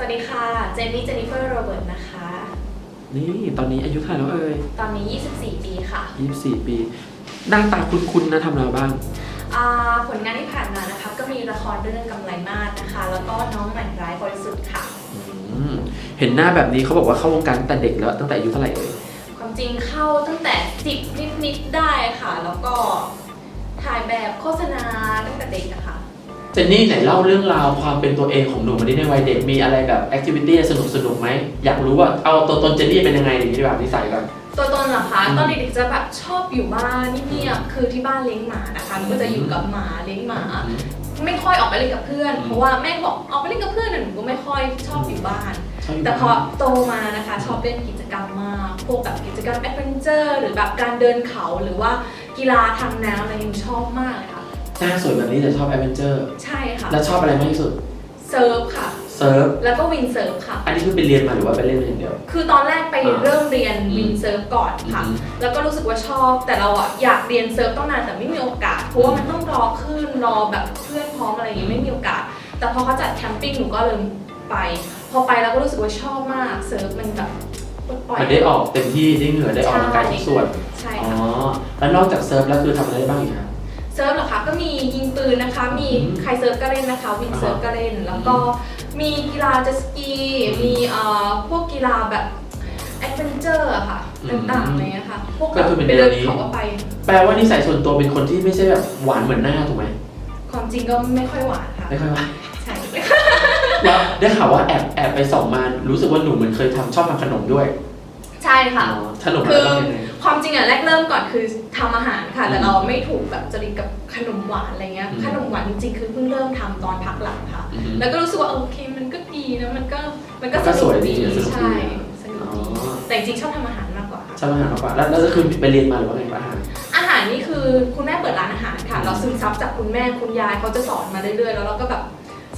สวัสดีค่ะ เจนนี่ เจนนิเฟอร์ โรเบิร์ต นะคะ นี่ตอนนี้อายุเท่าไหร่แล้วเอ่ยตอนนี้ 24 ปีค่ะ24 ปี หน้าตาคุ้นๆนะทำอะไรบ้าง อ่าผลงานที่ผ่านมานะคะ ก็มีละครเรื่องกำไรมาศนะคะ แล้วก็น้องใหม่ร้ายบริสุทธิ์ค่ะ อืมเห็นหน้าแบบนี้เขาบอกว่าเข้าวงการตั้งแต่เด็กแล้วตั้งแต่อายุเท่าไหร่เอ่ยความจริงเข้าตั้งแต่ 10 นิด ๆ ได้ค่ะ แล้วก็ถ่ายแบบโฆษณาตั้งแต่เด็กนะคะเจนนี่ไหนเล่าเรื่องราวความเป็นตัวเองของหนูมาดิในวัยเด็กมีอะไรแบบแอคทิวิตี้สนุกสนุกๆไหมอยากรู้ว่าเอาตัวตนเจนนี่เป็นยังไงดีแบบนิสัยก่อนตัวตนเหรอคะอืมตอนเด็กๆจะแบบชอบอยู่บ้านเงียบๆคือที่บ้านเลี้ยงหมานะคะหนูก็จะอยู่กับหมาเลี้ยงหมา ไม่ค่อยออกไปเล่นกับเพื่อนอืมเพราะว่าแม่บอกออกไปเล่นกับเพื่อนน่ะหนูก็ไม่ค่อยชอบอยู่บ้านชอบยู่แต่พอโตมานะคะชอบเล่นกิจกรรมมากพวกแบบกิจกรรมแอดเวนเจอร์หรือแบบการเดินเขาหรือว่ากีฬาทางน้ำอะไรยังชอบมากเลยค่ะ หน้าสวยแบบนี้แต่ชอบแอดเวนเจอร์ ใช่ค่ะ แล้วชอบอะไรมากที่สุด เซิร์ฟค่ะ เซิร์ฟ แล้วก็วินเซิร์ฟค่ะ อันนี้คือไปเรียนมาหรือว่าไปเล่นอย่างเดียว คือตอนแรกไปอ่าเริ่มเรียนอืมวินเซิร์ฟก่อนค่ะ อืมแล้วก็รู้สึกว่าชอบ แต่เราอะอยากเรียนเซิร์ฟต้องนานแต่ไม่มีโอกาส เพราะว่ามันต้องรอขึ้นรอแบบเพื่อนพร้อมอะไรอย่างงี้ไม่มีโอกาส แต่พอเขาจัดแคมปิ้งหนูก็เลยไป พอไปแล้วก็รู้สึกว่าชอบมาก เซิร์ฟมันแบบปลดปล่อยมันได้ออกเต็มที่ได้เหงื่อได้ออกกำลังกายทุกส่วน ใช่อ๋อ ค่ะ แล้วนอกจากเซิร์ฟแล้วคือทำอะไรได้บ้างอีกครับเซิร์ฟเหรอคะก็มียิงปืนนะคะ มีอืมใครเซิร์ฟก็เล่นนะคะวินเซิร์ฟก็เล่น แล้วก็มีกีฬาเจ็ตสกีมีเอ่อพวกกีฬาแบบแอดเวนเจอร์อะค่ะอืมต่างๆอะไรเงี้ยค่ะพวกก็คือเป็นไปเดินแนวนี้เขาก็ไป แปลว่านิสัยส่วนตัวเป็นคนที่ไม่ใช่แบบหวานเหมือนหน้าถูกไหมความจริงก็ไม่ค่อยหวานค่ะไม่ค่อยหวานใช่แล้วได้ข่าวว่าแอบแอบไปส่องมารู้สึกว่าหนูเหมือนเคยทำชอบทำขนมด้วยใช่ค่ะอ๋อขนมอะไรบ้างยังไง ความจริงอะแรกเริ่มก่อนคือทำอาหารค่ะ แต่อืมเราไม่ถูกแบบจริตกับขนมหวานอะไรเงี้ย อืม ขนมหวานจริงๆคือเพิ่งเริ่มทำตอนพักหลังค่ะ อือฮึ แล้วก็รู้สึกว่าโอเคมันก็ดีนะมันก็มันก็มันก็สวยดีสนุกสนุกดี ใช่สนุกอ๋อดีแต่จริงๆชอบทำอาหารมากกว่าค่ะชอบอาหารมากกว่าแล้วแล้วก็คือไปเรียนมาหรือว่าไงอาหาร อาหารนี่คือคุณแม่เปิดร้านอาหารค่ะ เราซึมซับจากคุณแม่คุณยายเขาจะสอนมาเรื่อยๆ แล้วเราก็แบบ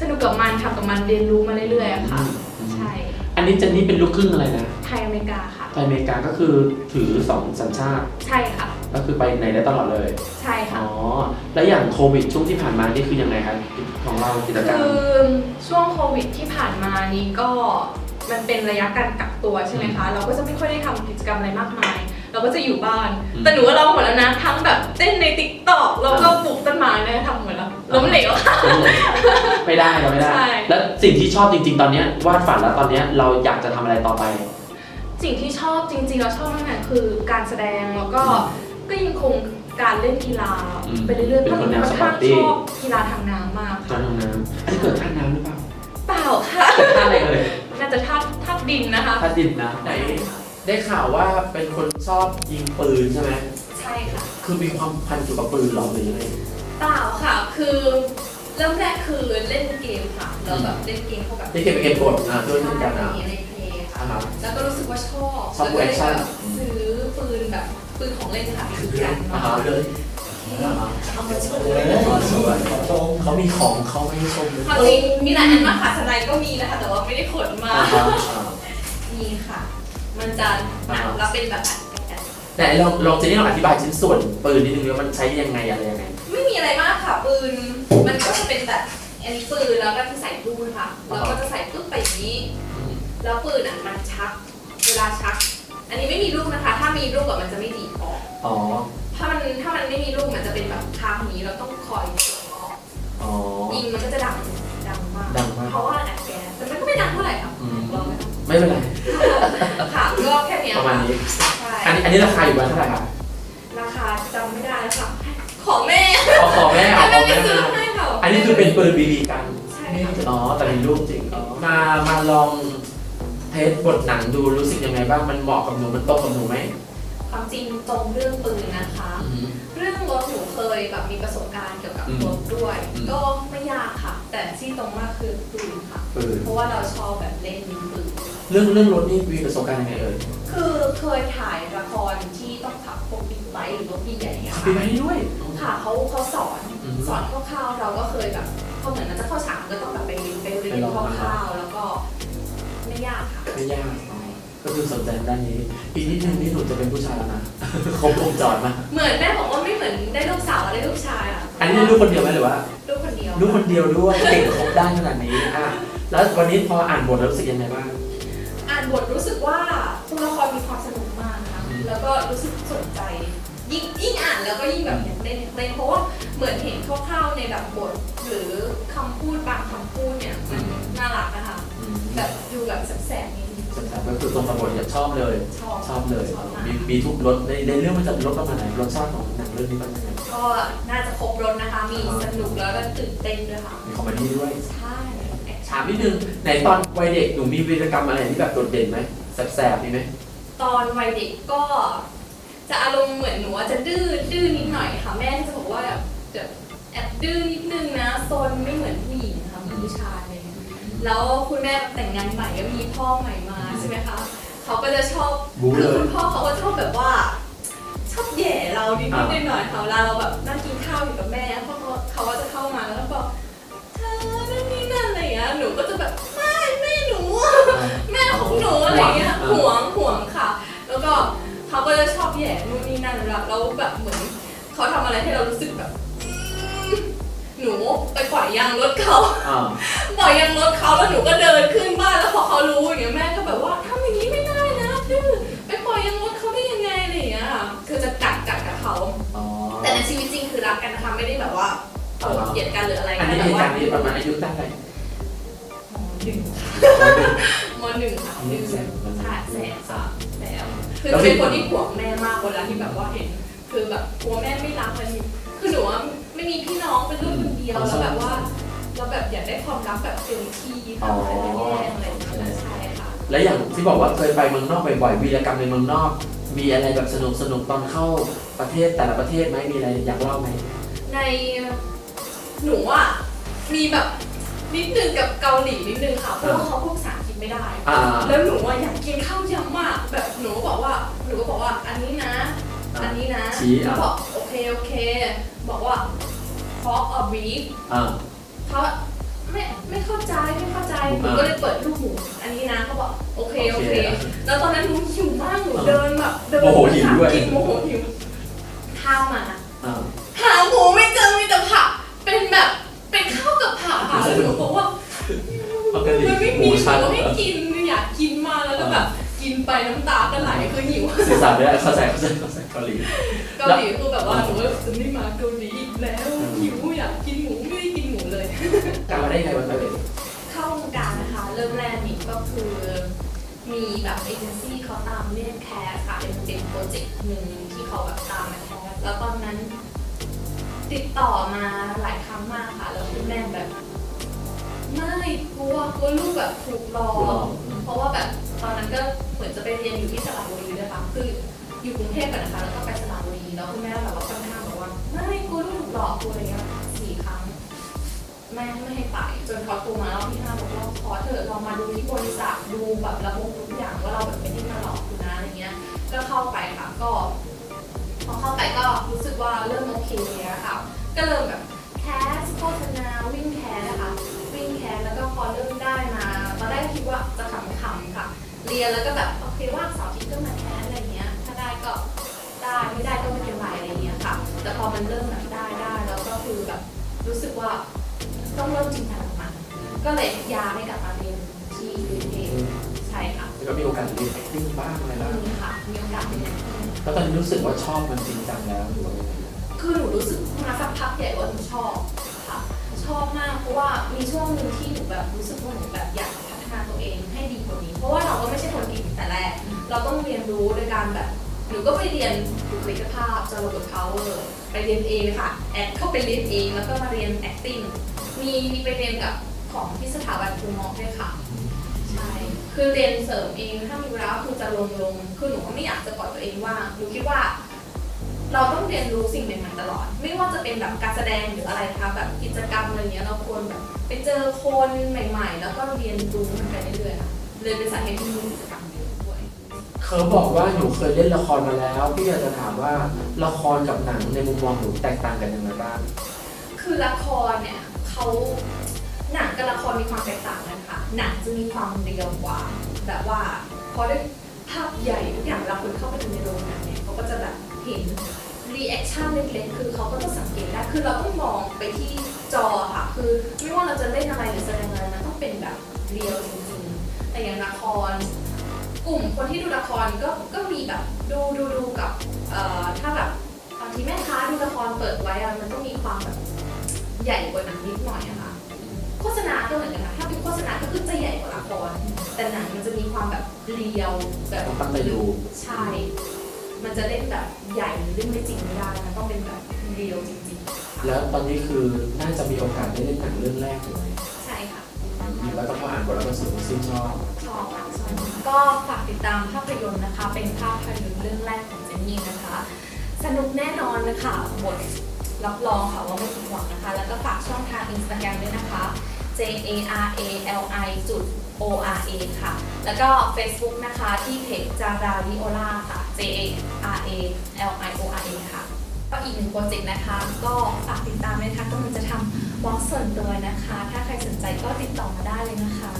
สนุกกับมันทำกับมันเรียนรู้มาเรื่อยๆอะค่ะ อืม ใช่ อันนี้เจนนี่เป็นลูกครึ่งอะไรนะ ไทยอเมริกาค่ะ ไทยอเมริกาก็คือถือสองสัญชาติ ใช่ค่ะ ก็คือไปไหนได้ตลอดเลย ใช่ค่ะ อ๋อ แล้วอย่างโควิดช่วงที่ผ่านมานี่คือยังไงครับของเรากิจกรรมคือช่วงโควิดที่ผ่านมานี้ก็มันเป็นระยะการกักตัวใช่ไหมคะ เราก็จะไม่ค่อยได้ทำกิจกรรมอะไรมากมาย เราก็จะอยู่บ้านอืมแต่หนูว่าเราหมดแล้วนะ ทั้งแบบเต้นในติ๊กต็อกแล้วก็ปลูกต้นไม้เนี่ยทำหมดแล้วล้มเหลวไม่ได้เราไม่ได้ใช่แล้วสิ่งที่ชอบจริง ๆ ตอนเนี้ยวาดฝันแล้วตอนเนี้ยเราอยากจะทำอะไรต่อไป สิ่งที่ชอบจริงๆเราชอบมากๆคือการแสดงแล้วก็ก็ยังคงการเล่นกีฬาอืมไปเรื่อยๆเป็นคนแนวค่อนข้างสปอร์ตตี้ ชอบกีฬาทางน้ำมากตอค่ะนทำน้ำอันนี้เกิดท่าน้ำหรือเปล่าเปล่าค่ะ เกิดท่าอะไรเอ่ยน่าจะท่าท่าดินนะคะ ท่าดินนะไหนได้ข่าวว่าเป็นคนชอบยิงปืนใช่ไหมใช่ค่ะ คือมีความพันเกี่ยวกับปืนเหรอหรือยังไง เปล่าค่ะ คือเริ่มแรกคือเล่นเกมค่ะ แล้วแบบเล่นเกมพวกแบบได้เก็บเป็นเกมกดนะด้วยเช่นกันนะในเพลย์ค่ะ อ่าฮะ แล้วก็รู้สึกว่าชอบชอบแล้วก็เลย action แบบซื้อปืนแบบปืนของเล่นค่ะเป็นกันอ่ามาฮะเลยเอามาช่วยสวยเขามีของเขาไม่ให้ชมเลยความจริงมีหลายอันมากค่ะสไลด์ก็มีนะคะแต่ว่าไม่ได้ขนมา อ่าฮะอ่า มีค่ะ มันจะหนักแล้วเป็นแบบอัดกันไหนลองลองเจนี่ลองอธิบายชิ้นส่วนปืนนิดนึงว่ามันใช้ยังไงอะไรยังไง ไม่มีอะไรมากค่ะปืน มันก็จะเป็นแบบอันนี้ปืนแล้วก็จะใส่ลูกนะคะแล้วก็จะใส่ปึ๊บไปอย่างนี้ แล้วปืนอะมันชัก เวลาชัก อันนี้ไม่มีลูกนะคะ ถ้ามีลูกอะมันจะไม่ดีดออก อ๋อ ถ้ามันถ้ามันไม่มีลูกมันจะเป็นแบบค้างอย่างนี้เราต้องคอยเสียบออกอ๋อ ยิงมันก็จะดังดังมาก ดังมาก เพราะว่าอัดแก๊สแต่มันก็ไม่ดังเท่าไหร่ค่ะอืมลองไหมคะไม่เป็นไร ค่ะก็แค่เนี้ยประมาณนี้ ใช่อันนี้อันนี้ราคาอยู่ประมาณเท่าไหร่ครับราคาจำไม่ได้แล้วค่ะ ของแม่เอาของแม่เอาของไม่แม่ซื้อมาให้ค่ะอันนี้คือเป็นปืนบีบีกัน ใช่ไม่ค่ะ อ๋อ แต่มีรูปจริง มา มาลอง เทสบทหนังดูรู้สึกยังไงบ้างมันเหมาะกับหนูมันตรงกับหนูไหมความจริงตรงเรื่องปืนนะคะ อืม เรื่องรถหนูเคยแบบมีประสบการณ์เกี่ยวกับอืมรถด้วย อืม ก็ไม่ยากค่ะ แต่ที่ตรงมากคือปืนค่ะปืนเพราะว่าเราชอบแบบเล่นยิงปืน เรื่องเรื่องรถนี่มีประสบการณ์ยังไงเอ่ยคือเคยถ่ายละครที่ต้องขับพวกบิ๊กไบค์หรือรถใหญ่ๆอย่างเงี้ยปีค่ะใบด้วย ค่ะเขาเขาสอนอืมสอนคร่าวๆเราก็เคยแบบพอเหมือนมันจะเข้าฉากก็ต้องแบบไปไปเรียนไปลองคร่าวๆแล้วก็ไม่ ยากค่ะไม่ยากก็คือสนใจด้านนี้อีกนิดนึงนี่หนูจะเป็นผู้ชายแล้วนะครบวงจรมากเหมือนแม่บอกว่าไม่เหมือนได้ลูกสาวได้ลูกชายอะอันนี้ลูกคนเดียวไหมหรือว่าลูกคนเดียวลูกคนเดียวด้วยเก่งครบด้านขนาดนี้อะแล้ววันนี้พออ่านบทแล้วรู้สึกยังไงบ้างอ่านบทรู้สึกว่าตัวละครมีความสนุกมากนะคะอืมแล้วก็รู้สึกสนใจยิ่งยิ่งอ่านแล้วก็ยิ่งแบบอยากเล่นอยากเล่นเพราะว่าเหมือนเห็นคร่าวๆในแบบบท หรือคำพูดบางคำพูดเนี่ยมันน่ารักนะคะแบบ ดูแบบแสบๆนิดนึงก็คือตรงกับบทที่ชอบเลย ชอบชอบเลยชอบมากมีมีทุกรสในในเรื่องมันจะเป็นรสประมาณไหนรสชาติของหนังเรื่องนี้เป็นยังไงก็น่าจะครบรถนะคะ มีสนุกแล้วก็ตื่นเต้นด้วยค่ะมีคอมเมดี้ด้วยใช่แอคถาชั่มนนิดนึงไหนตอนวัยเด็กหนูมีวีรกรรมอะไรที่แบบโดดเด่นไหมแสบๆมีไหมตอนวัยเด็กก็ จะอารมณ์เหมือนหนูอะจะดื้อดื้อนิดหน่อยค่ะแม่จะบอกว่าแบบแบบแอบดื้อนิดนึงนะโซนไม่เหมือนผู้หญิงค่ะเหมือนผู้ชายเลย แล้วคุณแม่แต่งงานใหม่ก็มีพ่อใหม่มาใช่ไหมคะเขาก็จะชอบบู๊คืเลอยคุณพ่อเขาก็ชอบแบบว่า ชอบแหย่เรานิดอ่านิดหน่อยๆค่ะเวลาเราแบบนั่งกินข้าวอยู่กับแม่พ่อเขาเขาก็จะเข้ามาแล้วก็บอก คือเป็นคนที่ห่วงแม่มากเวลาที่แบบว่าเห็น คือแบบกลัวแม่ไม่รักอะไรอย่างงี้คือหนูว่าไม่มีพี่น้องเป็นลูกคนเดียวแล้วแบบว่าเราแบบอยากได้ความรักแบบเต็มที่ทำอะไรไม่แย่งอะไรอย่างเงี้ยใช่ค่ะและอย่างที่บอกว่าเคยไปเมืองนอกบ่อยๆวีรกรรมในเมืองนอก มีอะไรแบบสนุกสนุกๆตอนเข้าประเทศแต่ละประเทศไหมมีอะไรอยากเล่าไหมในหนูอะมีแบบนิดนึงกับเกาหลีนิดนึงค่ะเพราะว่าเขาพูดภาษาอังกฤษไม่ได้อ่าแล้วหนูอะอยากกินข้าวยำมาก แบบหนูก็บอกว่า อันนี้นะชี้อะ บอกโอเคโอเค บอกว่า pork or beef อ่า เขาไม่ไม่เข้าใจไม่เข้าใจหนูก็เลยเปิดลูกหมูอันนี้นะเขาบอกโอเค โอเคแล้วตอนนั้นหนูหิวมากหนูเดินแบบเดินโมโหหิวด้วย กินโมโหหิวข้าวมาอ่า หาหมูไม่เจอมีแต่ผักเป็นแบบเป็นข้าวกับผักค่ะแล้วหนูบอกว่า ปกติมันไม่หมูมีหชัดนูให้กินอยากกินมากแล้วก็แบบกินไปน้ำตาก็ไหล คือหิวสื่อสารได้เข้าใจเข้าใจเข้าใจเกาหลีเกาหลีคือแบบว่าหนูว่าจะไม่มาเกาหลีอีกแล้วหิวอยากกินหมูไม่ได้กินหมูเลยกลับมาได้ไงวันเกิดเข้าวงการนะคะ เริ่มแรกนี่ก็คือมีแบบเอเจนซี่เขาตามเรียกแคสค่ะเป็นเป็นโปรเจกต์หนึ่งที่เขาแบบตามมาแคสแล้วตอนนั้น ติดต่อมาหลายครั้งมากค่ะ แล้วคุณแม่แบบ ไม่กลัวกลัวลูกแบบถูกหลอก เพราะว่าแบบตอนนั้นก็เหมือนจะไปเรียนอยู่ที่สระบุรีด้วยค่ะคืออยู่กรุงเทพกันนะคะแล้วก็ไปสระบุรีแล้วคุณแม่แบบว่าค่อนข้างบอกว่าไม่กลัวลูกถูกหลอกกลัวอะไรเงี้ยสี่ครั้งแม่ไม่ให้ไปจนเขาโทรมารอบที่ห้าบอกเราขอเถอะเรามาดูที่บริษัทดูแบบระบบทุกอย่างว่าเราแบบไม่ได้มาหลอกคุณนะอะไรเงี้ยก็เข้าไปค่ะก็พอเข้าไปก็รู้สึกว่าเริ่มโอเคแล้วค่ะก็เริ่มแบบแคสโฆษณาวิ่งแคส รียนแล้วก็แบบโอเคว่าเสาร์อาทิตย์ก็มาแคสอะไรเงี้ย ถ้าได้ก็ได้ไม่ได้ก็ไม่เป็นไรอะไรเงี้ยค่ะ แต่พอมันเริ่มแบบได้ได้แล้วก็คือแบบรู้สึกว่าต้องเริ่มจริงจังกับมันก็เลยย้ายให้กลับมาเรียนที่กรุงเทพใช่ค่ะแล้วก็มีโอกาสเรียน acting บ้างอะไรบ้างมีค่ะมีโอกาสเรียนที่แล้วตอนนี้รู้สึกว่าชอบมันจริงจังแล้วหรือว่ายังไงคือหนูรู้สึกมาสักพักใหญ่ว่าหนูชอบค่ะ ชอบมากเพราะว่ามีช่วงหนึ่งที่หนูแบบรู้สึกว่าหนูแบบอยาก ฒนาตัวเองให้ดีกว่านี้ เพราะว่าเราก็ไม่ใช่คนเก่งแต่แรก เราต้องเรียนรู้โดยการแบบหนูก็ไปเรียนบุคลิกภาพจรบท power ไปเรียนเองค่ะ แอดเข้าไปเรียนเองแล้วก็มาเรียน acting มีมีไปเรียนกับของที่สถาบันครูมองด้วยค่ะ ใช่ คือเรียนเสริมเองถ้ามีเวลาคือจะลงลง คือหนูก็ไม่อยากจะปล่อยตัวเองว่างหนูคิดว่า เราต้องเรียนรู้สิ่งใหม่ๆตลอด ไม่ว่าจะเป็นแบบการแสดงหรืออะไรนะคะแบบกิจกรรมอะไรเงี้ยเราควรแบบไปเจอคนใหม่ ๆ แล้วก็เรียนรู้มันไปเรื่อยๆค่ะเลยเป็นสาเหตุที่มีกิจกรรมเยอะด้วยเขาบอกว่าหนูเคยเล่นละครมาแล้ว พี่อยากจะถามว่าละครกับหนังในมุมมองหนูแตกต่างกันยังไงบ้างคือละครเนี่ยเขาหนังกับละครมีความแตกต่างกันค่ะหนังจะมีความเรียวกว่าแบบว่าพอได้ภาพใหญ่ทุกอย่าง แอคชั่นเล็กๆ คือเขาก็จะสังเกตได้ คือเราต้องมองไปที่จอค่ะ คือไม่ว่าเราจะเล่นอะไรหรือแสดงอะไรมันต้องเป็นแบบเรียวจริงๆ แต่อย่างละคร กลุ่มคนที่ดูละครก็ก็มีแบบดูดูดูกับเอ่อถ้าแบบบางทีแม่ค้าดูละครเปิดไว้อะมันก็มีความแบบใหญ่กว่าหนังนิดหน่อยอะค่ะโฆษณาก็เหมือนกันนะถ้าเป็นโฆษณาก็คือจะใหญ่กว่าละครแต่หนังมันจะมีความแบบเรียวแบบต้องตั้งใจดูใช่ มันจะเล่นแบบใหญ่หรือเล่นไม่จริงไม่ได้มันต้องเป็นแบบเรียวจริงๆ แล้วตอนนี้คือน่าจะมีโอกาสได้เล่นหนังเรื่องแรกถูกไหมใช่ค่ะ แล้วก็พออ่านบทแล้วก็รู้สึกว่าชื่นชอบชอบค่ะชอบก็ฝากติดตามภาพยนตร์นะคะ เป็นภาพยนตร์เรื่องแรกของเจนนี่นะคะ สนุกแน่นอนนะคะบทรับรองค่ะว่าไม่ผิดหวังนะคะ แล้วก็ฝากช่องทางอินสตาแกรมด้วยนะคะ J A R A L I จุด ORA ค่ะ แล้วก็ Facebook นะคะที่เพจจาราวิโอลาค่ะ J A R A L I O R A ค่ะ ก็อีกหนึ่งโปรเจกต์นะคะ ก็ฝากติดตามเลยค่ะก็มันจะทำบล็อกส่วนตัวนะคะ ถ้าใครสนใจก็ติดต่อมาได้เลยนะคะ